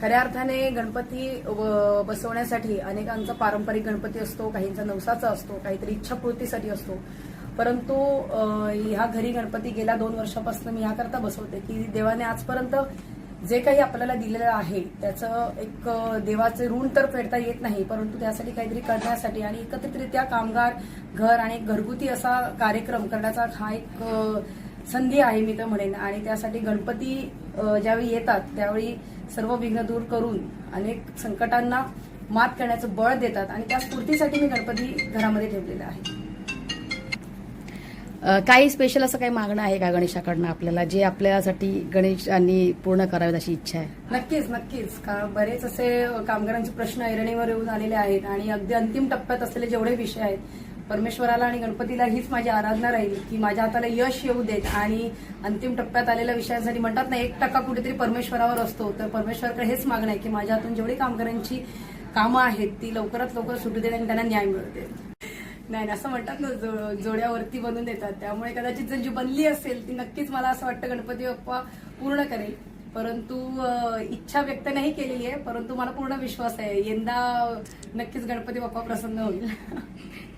खऱ्या अर्थाने गणपती व- बसवण्यासाठी अनेकांचा पारंपरिक गणपती असतो काहींचा नवसाचा असतो काहीतरी इच्छापूर्तीसाठी असतो. परंतु ह्या घरी गणपती गेल्या दोन वर्षापासून मी याकरता बसवते की देवाने आजपर्यंत जे काही आपल्याला दिलेलं आहे त्याचं एक देवाचे ऋण तर फेडता येत नाही परंतु त्यासाठी काहीतरी करण्यासाठी आणि एकत्रितरित्या कामगार घर आणि एक घरगुती असा कार्यक्रम करण्याचा हा एक संधी आहे मी तर म्हणेन. आणि त्यासाठी गणपती ज्यावेळी येतात त्यावेळी सर्व विघ्न दूर करून अनेक संकटांना मात करण्याचं बळ देतात. आणि त्या स्फूर्तीसाठी मी गणपती घरामध्ये ठेवलेला आहे. काही स्पेशल असं काही मागणं आहे का गणेशाकडनं आपल्याला जे आपल्यासाठी गणेशांनी पूर्ण करावेत अशी इच्छा आहे? नक्कीच नक्कीच. का बरेच असे कामगारांचे प्रश्न ऐरणीवर येऊन आलेले आहेत. आणि अगदी अंतिम टप्प्यात असलेले जेवढे विषय आहेत परमेश्वराला आणि गणपतीला हीच माझी आराधना राहील की माझ्या हाताला यश येऊ देत. आणि अंतिम टप्प्यात आलेल्या विषयांसाठी म्हणतात ना एक टक्का कुठेतरी परमेश्वरावर असतो. तर परमेश्वरकडे हेच मागणं आहे की माझ्या हातून जेवढी कामगारांची कामं आहेत ती लवकरात लवकर सुटू देत आणि त्यांना न्याय मिळते नाही नाही, असं म्हणतात ना जो- जोड्यावरती बनून देतात. त्यामुळे कदाचित जर जी बनली असेल ती नक्कीच मला असं वाटतं गणपती बाप्पा पूर्ण करेल. परंतु इच्छा व्यक्त नाही केलेली आहे परंतु मला पूर्ण विश्वास आहे. यंदा नक्कीच गणपती बाप्पा प्रसन्न होईल.